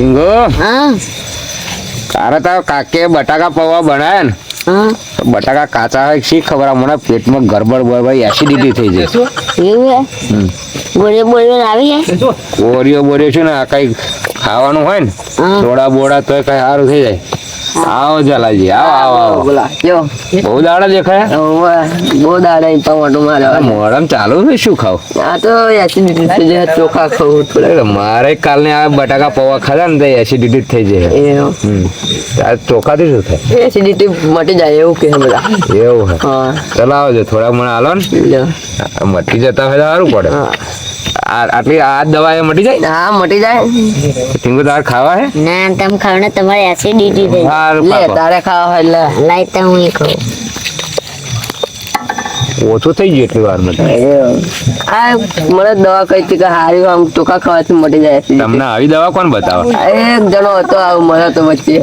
ટીંગો હા? તારે તારો કાકે બટાકા પૌવા બનાવ્યા ને? બટાકા કાચા હોય શી ખબર મને? પેટમાં ગરબડ બરબડ ભાઈ એસિડિટી થઈ જાય. એવું આવી જાય બોરિયો છે ને આ કઈ ખાવાનું હોય ને થોડા બોડા તો કઈ સારું થઈ જાય. આવો જલાજી આવો આવો બોલા. જો. બહુ દાડા દેખાય? બહુ દાડા ટમાટો મારે. મોડમ ચાલુ છે શું ખાવ? આ તો એસિડિટી થઈ જાય ચોખા ખાવું થોડા મારે કાલને આ બટાકા પૌવા ખાધા ને તો એસિડિટી થઈ જાય. આ ચોખાથી શું થાય? એસિડિટી મટી જાય એવું કે બધા. એવું હે. ચલો આવજો થોડા મને હાલો ને. મટી જતા હોય તો સારું પડે. આટલી આ દવા એ મટી જાય હા મટી જાય. ટીંગુ તાર ખાવા હે? ના તમ ખાવ ને તમારે એસિડિટી થઈ લે તારે ખાવા હોય લે. લાઈ તો હું ય ઓછું થઈ ગયું એટલી વાર આ મને દવા કઈ હતી કે હારી આમ ટોકા ખાવાથી મટી જાય તમને આવી દવા કોણ બતાવે? એક જણો હતો આવું મને તો વચ્ચે.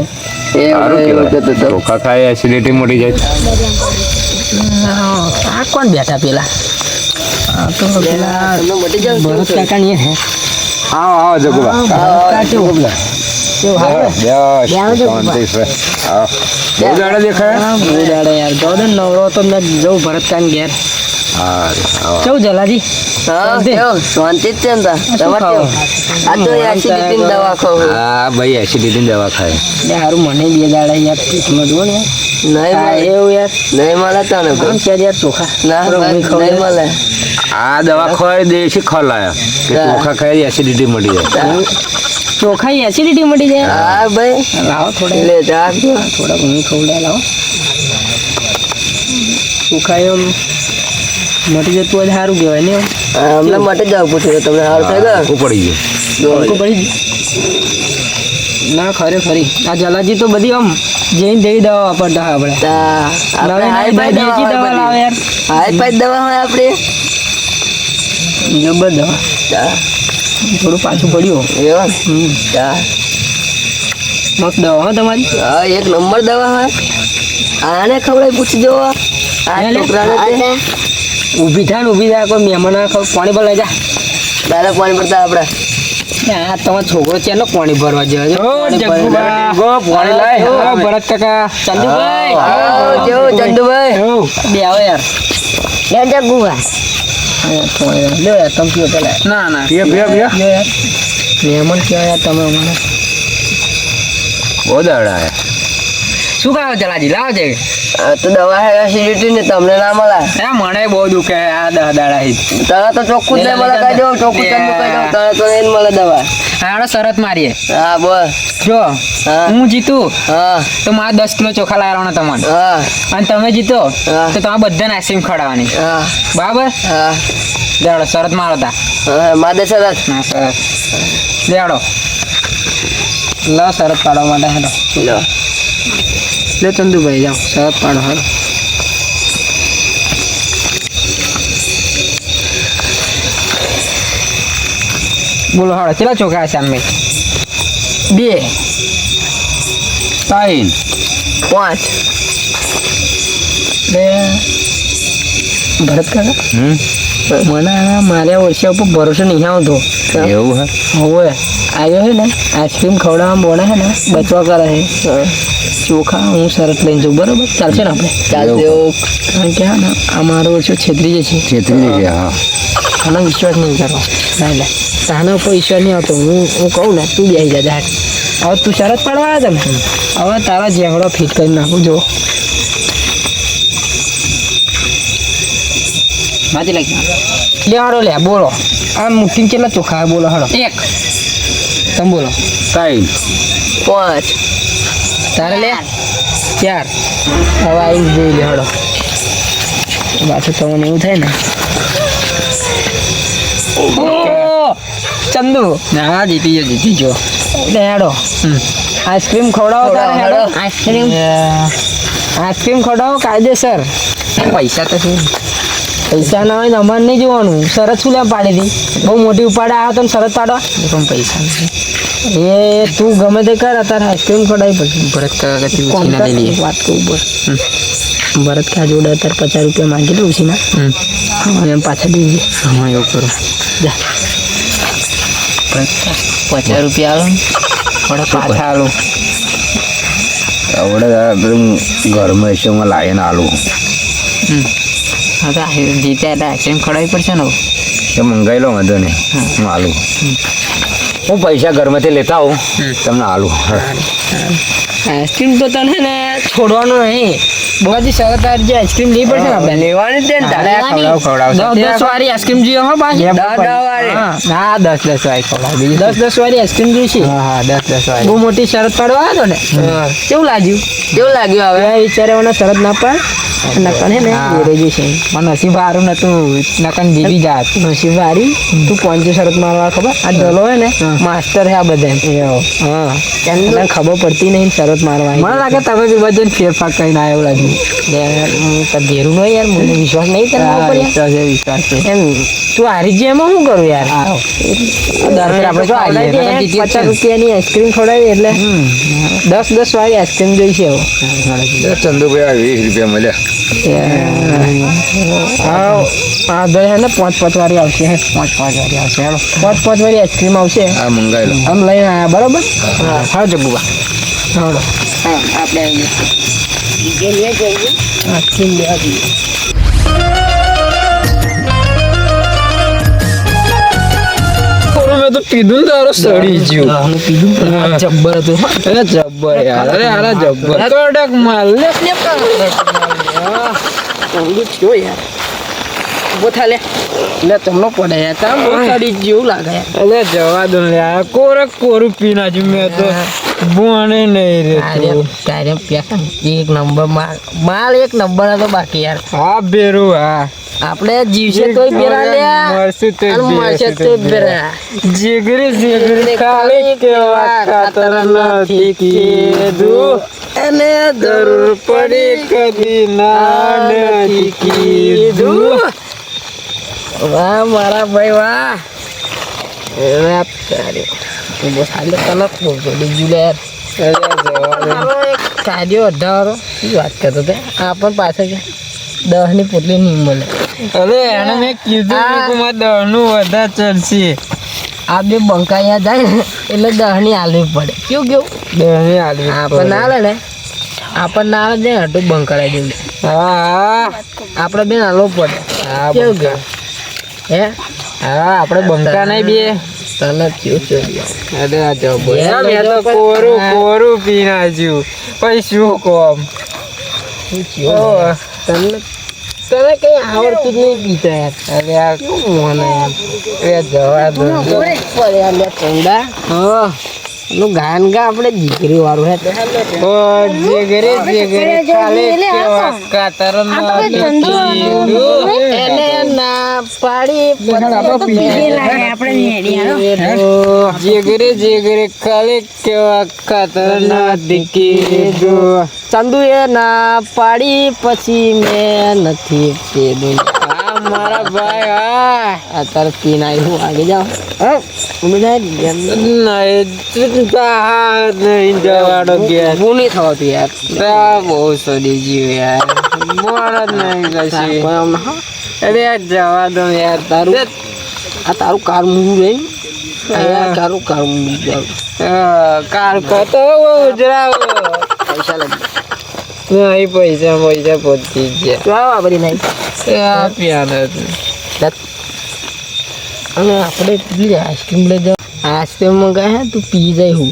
એ સારું એવું કહેવાય. કહેતો ખાય એસિડિટી મટી જાય. આ કોણ બેઠા પેલા? તો પેલા ભરત કાકા ની હે આવો આવો જગુબા કેવું. આવો. નવરો તો મેં જવું ઘેર જલાજી હા શાંતિ? જ છે ને? આ તો દવા ખાવું હા ભાઈ એસિડિટી દવા ખાય સારું મને બે દાડા યાર ને નહીં એવું યાર નહીં મળે તને છે યાર ચોખા ના નહીં મળે આ દવા ખોય દેશી ખલાયા. કે ચોખા ખાઈ એસિડિટી મળી જાય. ચોખા એસિડિટી મળી જાય. હા ભાઈ. લાવો થોડા. લે જા થોડા ઊંઘી ખવડા લાવો. ચોખા એમ મટી જતું હોય સારું કહેવાય ને હમણાં માટે જવું પૂછ્યું તમને સારું થઈ ગયું? ઉપડી પડી ગયું. તડકો પડી ના ખરે ખરી. આ જલાજી તો બધી આમ જઈને જઈ દવા વાપરતા હોય આપણે. તા, આપણે હાઈ ફાઈ દવા લાવે યાર. હાઈ ફાઈ દવા હોય આપણી. જબર દવા થોડું પાછું પડ્યું. એવું? હમ. મસ્ત દવા હો તમારી? હા એક નંબર દવા હા. આને ખવડાવી પૂછી જો આ. છોકરાને. ઊભી થાય ને ઊભી થાય કોઈ મહેમાન ખબર પાણી ભરવા જા. દાદા પાણી પડતા આપણે આ તમારો છોકરો છે પાણી ભરવા જવા છે પાણી. લાય. ભરત કાકા. ચંદુભાઈ. કેવું ચંદુભાઈ. બે આવો યાર. બહુ દાડા શું કહો ચલાજી લાવો તો દવા હે ને તમને ના મળે એ મને બહુ દુખે આ દહ દાડા તને તો ચોખ્ખું જ નહીં મળે ચોખ્ખું જ કહી દઉં તને તો નહીં મળે દવા હાડો શરત મારીએ. હા બોલ. જો હું. જીતું હા. તો મારે દસ કિલો ચોખા લાવવાનો તમને હા. અને તમે જીતો તો તમારે બધાને આઈસ્ક્રીમ ખવડાવવાની. હા. બરાબર? હા. દેડો શરત મારો તા. માદે સરસ ના શરત. દેડો. લો શરત પાડવા માટે હેલો લો ચંદુભાઈ જાઓ. શરત પાડો હેડો. બોલો હાડો કેટલા ચોખા છે અમે બે. તાઈન પાંચ. બે. ભરત કાકા? મને માર્યા વર્ષે ઉપર ભરોસો નહીં આવતો. એવું હે? હવે. આવ્યો છે ને આઈસ્ક્રીમ ખવડાવવા બોલે છે ને બચવા કરે છે ચોખા હું શરત લઈને જઉં. બરોબર? ચાલશે ને આપણે? ચાલશે. કારણ કે હા ને આ મારો વર્ષો છેતરી જશે છેતરી જશે હા. આનો વિશ્વાસ નહીં કરો ના લે તાના પૈસા નહીં આવતો. હું હું કહું ને તું બે જા જા. હવે તું શરત પાડવા આવ્યા તમે હવે તારા જેવડો ફિટ કરી નાખું જો. માજી લાગી લેવાડો લે બોલો. આ મુઠ્ઠી કેટલા ચોખા બોલો હાડો એક. તમે બોલો. તાઈન પાંચ. તારે લે? ચાર. હવે આવી જોઈ લે હાડો પાછું તમને એવું થાય ને. ચંદુ. ના જીતી ગયો જીતી ગયો હેડો. આઈસ્ક્રીમ ખવડાવો તારે હેડો. આઈસ્ક્રીમ. આઈસ્ક્રીમ ખવડાવો કાયદેસર. પૈસા તો શું પૈસા ના હોય અમારે નહીં જોવાનું. શરત શું લેવા પાડી હતી? બહુ મોટી ઉપાડે આવ્યો તો શરત પાડવા. પણ પૈસા એ તું ગમે તે કર અત્યારે આઈસ્ક્રીમ ખવડાવી પછી ભરત કાકા વાત કહું બોલ ભરત કા જોડે અત્યારે પચાસ રૂપિયા માંગી લઉં છે ને એમ પાછા દઈએ હા એવું કરું. જા. પચાસ રૂપિયા આલો પાછા આલું. આપણે પેલું ઘરમાં એસીમાં લાવીને આલું. હા તો જીત્યા એટલે આઈસ્ક્રીમ ખવડાવવી પડશે ને તો મંગાવી લો વાંધો નહીં હું. આલું. હું પૈસા ઘરમાંથી લેતા આવું. તમને આલું. આઈસ્ક્રીમ તો તને ને છોડવાનું નહીં. બધી શરત આ જે આઈસ્ક્રીમ લેવી પડશે ને આપણે. લેવાની છે ને તારે. ખવડાવ ખવડાવ. દસ વાળી આઈસ્ક્રીમ જોઈએ હો બાકી. દસ વાળી. ના દસ દસ વાળી ખવડાવ બીજી દસ દસ વાળી આઈસ્ક્રીમ જોઈશે હા હા દસ દસ વાળી. બહુ મોટી શરત પાડવા આવ્યો ને. કેવું લાગ્યું? કેવું લાગ્યું હવે? હવે વિચારે મને શરત ના પાડ. નકન હે. ને વેરાઈ જશે પણ નસીબ હારું નતું નકન જીવી જાત. નસીબ હારી. તું પંચે શરત મારવા ખબર? આ ડલો હે ને માસ્ટર હે આ બધા હા. તને ખબર પડતી નહીં શરત મારવા મને લાગે તમે બી બધે ફેરફાર કરીને આવ્યો લાગ્યું યાર હું તો ઘેરું નહીં યાર મને વિશ્વાસ નહીં તને વિશ્વાસ છે વિશ્વાસ છે. એમ તું હારી જાય એમાં શું કરું યાર? દર આપણે પચાસ રૂપિયાની આઈસ્ક્રીમ ખવડાવી એટલે. દસ દસ વાળી આઈસ્ક્રીમ જોઈશે ચંદુભાઈ વીસ રૂપિયા મળ્યા. હા હા દર હે ને પાંચ પાંચ વાળી આવશે. હે પાંચ પાંચ વાળી આવશે હેલો. પાંચ પાંચ વાળી આઈસ્ક્રીમ આવશે. આ મંગાવી લો. આમ લઈને આવ્યા બરોબર? હા હા જગુબા હા આપણે જે લઈએ જઈએ. આઈસ્ક્રીમ લેવા જઈએ. મેં તો પીધું તારો સડી ગયું. હું પીધું જબ્બર હતું. અરે જબ્બર યાર. અરે અરે જબ્બર. કડક માલ. લે. જો યાર ઊભો થા લે લે તમને પડે યાર તાર બહુ જેવું લાગે યાર જવા દો ને યાર કોરક કોરું પી નાખ્યું મેં તો બોને નહીં તારે તારે પ્યાકા એક નંબર માલ માલ એક નંબર હતો બાકી યાર હા બેરું હા આપણે જીવશે તોય બેરા લ્યા મરશું તોય અને તોય બેરા જીગરી જીગરી ખાલી કેવા ખાતર નથી કીધું અને જરૂર પડી કદી ના નથી કીધું. વાહ મારા ભાઈ વાહ. એ તું બસ હાલે તને બોલતો બીજું લે. કાઢ્યો અઢારો. શું વાત કરતો તે? આ પણ પાછળ કે દસની પોટલી નહીં મળે. અરે એને મેં કીધું કે મારે વધારે ચડશે. આ બે બંકાયા જાય ને એટલે દહની આલવી હાલવી પડે. કેવું કેવું? દહની આલવી આપણને હાલે ને. આપણને હાલે ને હટું બંધ કરાવી દેવું હા. આપણે બેન હાલવો પડે. હા કેવું કે હે? હા આપણે બંકા નહીં બે. તને કેવું કેવું અરે આ જબો મેં તો કોરું કોરું પી નાખ્યું પછી શું કોમ? શું થયું? તને કઈ આવડતું જ નહીં પીતા અરે આ કેવું મને? એ જવા દો. પડે લે ચંદા હા. નું ગાન ગા આપણે દીકરી વાળું હે તો ઓ જીગરે જીગરે ખાલી કેવા કાતર નથી કીધું એને ના જીગરે જીગરે કેવા ચંદુ એ ના પાડી પછી મેં નથી કીધું આ મારા ભાઈ હા અત્યારે પીન આવ્યું આગળ જાઓ. હા નહીં જવાનો ગેસ હું નહીં થવાતું યાર. બહુ સડી ગયું યાર. નહીં કશી. અરે જવા દો યાર તારું. આ તારું કાર મૂવું રહી તારું કાર મૂવી જાવ. કાર કતો ઉજરાવ પૈસા લાગી નહીં પૈસા પૈસા પહોંચી ગયા. આ બધી નહીં આપ્યા અને આપણે આઈસ્ક્રીમ લઈ જાવ આઈસ્ક્રીમ મંગાય તું પી જાય હું.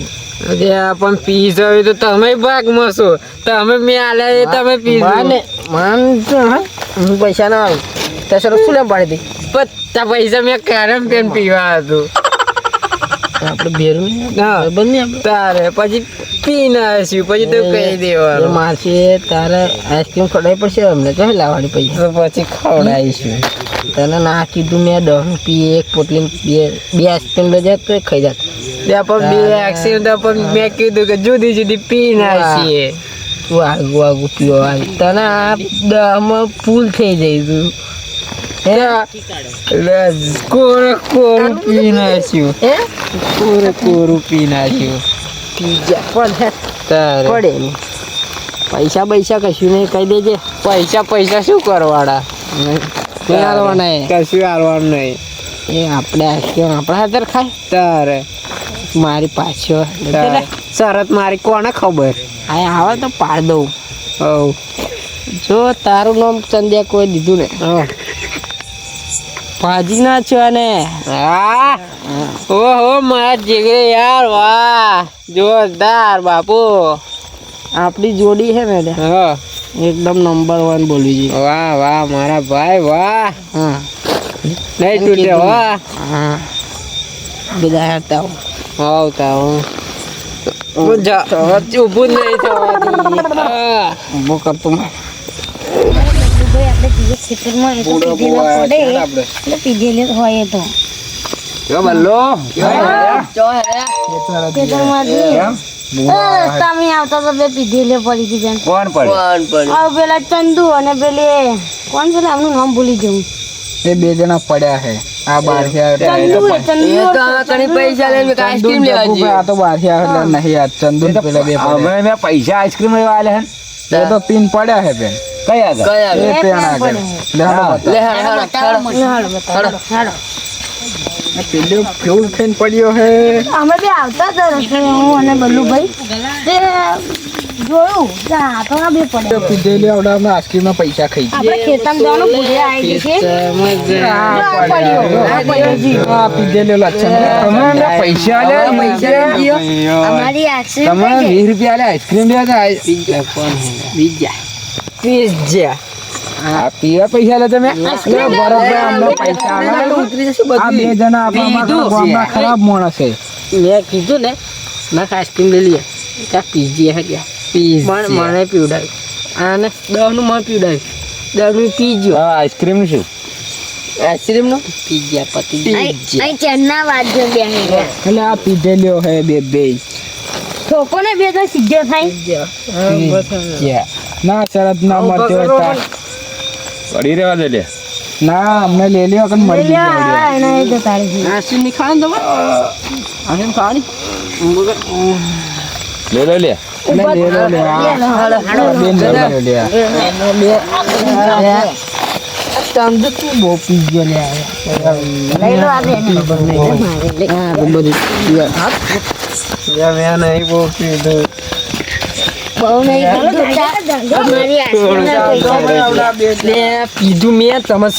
અરે પણ પી જવી તો તમે ભાગમાં છો. તમે મેં આલ્યા તમે પી ને માન હું. પૈસા ના આવું ત્યાં સર શું લેમ પાડી દઈ પત્તા પૈસા મેં કેરમ પેન પીવા હતું. આપણે બેરું હા. બંધ નહીં તારે પછી પી ના હસ્યું પછી તો કહી દેવાનું. માસી તારે આઈસ્ક્રીમ ખવડાવી પડશે અમને તો લાવવાની પૈસા. તો પછી ખવડાવીશું. તને ના કીધું મેં દસ પી એક પોટલી બે બે આઈસ્ક્રીમ લઈ જાય તો ખાઈ જાત. ત્યાં પણ બે એક્સિડન્ટ પણ મેં કીધું કે જુદી જુદી પી નાખીએ તું આગું આગું પીવા તને આ દહમાં ફૂલ થઈ જાય તું. કોરે કોરું પી નાખ્યું. હે? કોરે કોરું પી નાખ્યું. પીજા પણ તારે. પડે પૈસા પૈસા કશું નહીં કહી દેજે. પૈસા પૈસા શું કરવાના? નહીં. આલવાના કશું હાલવાનું નહીં. એ આપણે આપણા હાથે ખાય. તારે. મારી પાછો શરત મારી કોને ખબર? આ આવે તો પાડ દઉં. જો તારું નામ ચંદ્યા કોઈ દીધું ને. ભાજી ના છો ને હા ઓહો મારા જીગરે યાર વાહ જોરદાર બાપુ. આપણી જોડી છે ને એકદમ નંબર વન બોલવી જોઈએ વાહ વાહ મારા ભાઈ વાહ. હા. નહીં તૂટે વાહ. હા. બધા હતા હોવ તા હું ઊભું જ નહીં થવાતું ઊભું કરતું મારે. ભાઈ આપણે જઈએ ખેતરમાં એ તો પીધેલા પડે. એટલે પીધેલી હોય એ તો. જો બલ્લો ખેતરમાં જઈએ. રસ્તામાં આવતા તો બે પીધેલી પડી હતી બેન. કોણ પડે? આ પેલા ચંદુ અને પેલી કોણ પેલા આમનું નામ ભૂલી જવું એ બે જણા પડ્યા છે. આ બહાર ચંદુ એ ચંદુ કણી પૈસા લઈને મેં આઈસ્ક્રીમ લેવા જઈએ. આ તો બહાર એટલે નહીં યાર ચંદુ ને પેલા બે પડ્યા. હમણાં મેં પૈસા આઈસ્ક્રીમ લેવા આલે હે. એ તો પીન પડ્યા છે બેન. કઈ આગળ? એ પેણ આગળ. લે હાલો બતાવો. લે હાડ હાડ બતાવો મને. હાલો બતાવો હાલો આ પેલો ફ્યુલ થઈને પડ્યો છે અમે બે આવતા હતા હું અને બલ્લુભાઈ. તે જોયું કે બે પડે પીધેલી આવડે અમે આઈસ્ક્રીમના પૈસા ખાઈ આપણે ખેતરમાં જવાનું આવી પીધેલી લક્ષણ તમે પૈસા આલ્યા પૈસા અમારી આઈસ્ક્રીમ તમે વીસ રૂપિયા આલ્યા આઈસ્ક્રીમ લેવા બીજા. બીજા પીઝા આ પીવા પૈસા લે તમે? બરોબર અમને પૈસા આલે. ઉતરી જશે આ બે જણા આપણા ખરાબ માણસ છે. મેં કીધું ને મેં આઈસ્ક્રીમ લઈ લઈએ. ત્યાં પીજી હે ગયા પણ મને પીવડાવ્યું. આને દહનું મને પીવડાવ્યું. દહનું પીજો. હા આઈસ્ક્રીમનું શું? આઈસ્ક્રીમ નો? પીજા પતિ અહીં ચેનના બેસી ગયા એટલે આ પીધેલીઓ હે બે બે છોકોને બે તો સીધો થાય. Yeah. ના શરત ના મળતી હોય તાર. પડી રહેવા દે લે. ના અમને લઈ લ્યો કે જશે હા, એના એ રહે છે. આઈસ્ક્રીમ નહીં ખાવાનું તમે આઈસ્ક્રીમ ખાવાની. લે લો લે. તું. મારે તો બધું મેં નહીં બહુ પીધું બહુ નહીં કીધું. મેં તમે.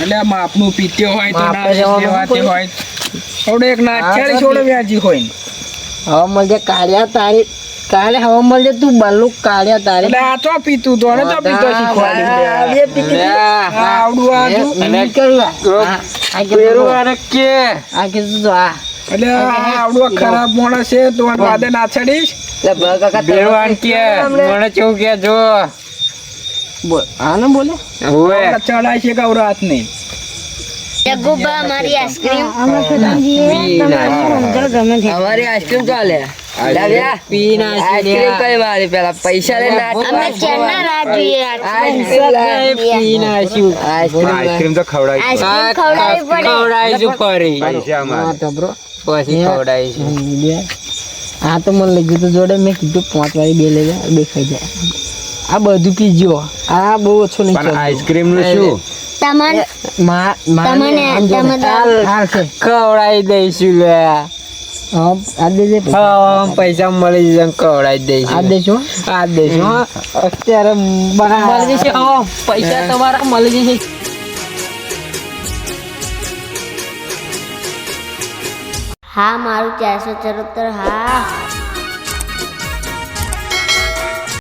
એટલે માપનું પીત્યો હોય તો ના એક નાઠિયાળી છોડો હોય હવે મળજે કાઢ્યા તારી કાલે હવા મળજે તું બાલું કાઢ્યા તારે. આ તો પીતું તો ને તો પીતો શીખવાડી. પીતી આ આવડું આજુ. આ. કીધું તો. આ એટલે આવડું ખરાબ માણસ છે તો વાદે ના ચડીશ લે કાકા બેવાન કે મને ચેવું કે જો. બોલ આને બોલે? આપણે ચડાય છે કે રાત નહીં. જગ્ગુભા, અમારી આઈસ્ક્રીમ. અમારી આઈસ્ક્રીમ ચાલે. આઈસ્ક્રીમ તો ખવડાવીશું ફરી. અમારે. તો બ્રો. પછી ખવડાવીશું. આ તો મને લઈ તો જોડે મેં કીધું પાંચ વાળી બે લઈ બે ખાઈ જાય. આ બધું પીજો. આ બહુ ઓછું નહીં આઈસ્ક્રીમનું શું? તમને તમને આમ જો તમે હાલ હાલ છે. ખવડાવી દઈશું લે હા આ દેજે પૈસા. મળી જશે કવડાવી દઈશ આ દેશો આ દેશો અત્યારે મળી જશે હો પૈસા તમારા મળી જશે. હા મારું ચારસો ચરોતર હા.